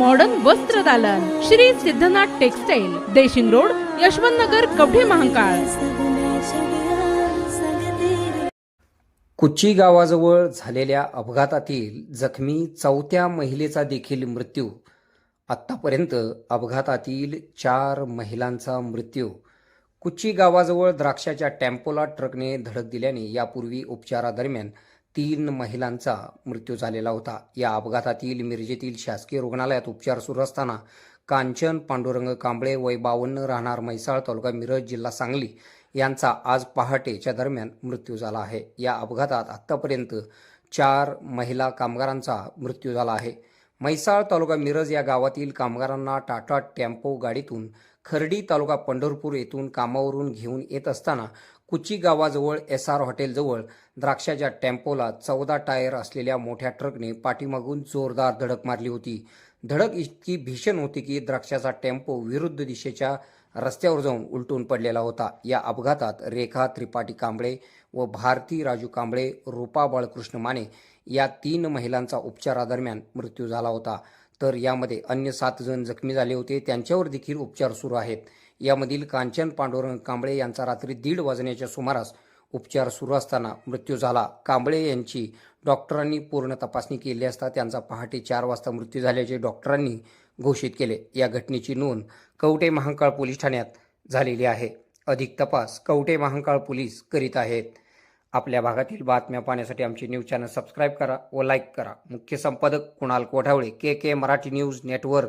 Modern वस्त्र दालन. Shri Siddhanath textile Deshing road Yashwant Nagar Kavathe Mahakal. कुच्ची गावाजवळ झालेल्या अपघातातील जखमी चौथ्या महिलेचा देखील मृत्यू. आत्तापर्यंत अपघातातील चार महिलांचा मृत्यू. कुच्ची गावाजवळ द्राक्षाच्या टेम्पोला ट्रकने धडक दिल्याने यापूर्वी उपचारादरम्यान तीन महिलांचा मृत्यू झालेला होता. या अपघातातील मिरजेतील शासकीय रुग्णालयात उपचार सुरू असताना कांचन पांडुरंग कांबळे वय बावन्न राहणार म्हैसाळ तालुका मिरज जिल्हा सांगली यांचा आज पहाटेच्या दरम्यान मृत्यू झाला आहे. या अपघातात आत्तापर्यंत चार महिला कामगारांचा मृत्यू झाला आहे. म्हैसाळ तालुका मिरज या गावातील कामगारांना टाटा टेम्पो गाडीतून खर्डी तालुका पंढरपूर येथून कामावरून घेऊन येत असताना कुची गावाजवळ एस आर हॉटेलजवळ द्राक्षाच्या टेम्पोला चौदा टायर असलेल्या मोठ्या ट्रकने पाठीमागून जोरदार धडक मारली होती. धडक इतकी भीषण होती की द्राक्षाचा टेम्पो विरुद्ध दिशेच्या रस्त्यावर जाऊन उलटून पडलेला होता. या अपघातात रेखा त्रिपाठी कांबळे व भारती राजू कांबळे रूपा बाळकृष्ण माने या तीन महिलांचा उपचारादरम्यान मृत्यू झाला होता. तर यामध्ये अन्य सात जण जखमी झाले होते. त्यांच्यावर देखील उपचार सुरू आहेत. यामधील कांचन पांडुरंग कांबळे यांचा रात्री दीड वाजण्याच्या सुमारास उपचार सुरू असताना मृत्यू झाला. कांबळे यांची डॉक्टरांनी पूर्ण तपासणी केली असता त्यांचा पहाटे चार वाजता मृत्यू झाल्याचे डॉक्टरांनी घोषित केले. या घटनेची नोंद कवटे महांकाळ पोलीस ठाण्यात झालेली आहे. अधिक तपास कवटे महांकाळ पोलीस करीत आहेत. आपल्या भागातील बातम्या पाहण्यासाठी आमचे न्यूज चॅनल सबस्क्राईब करा व लाईक करा. मुख्य संपादक Kunal Kothawale K K Marathi news network.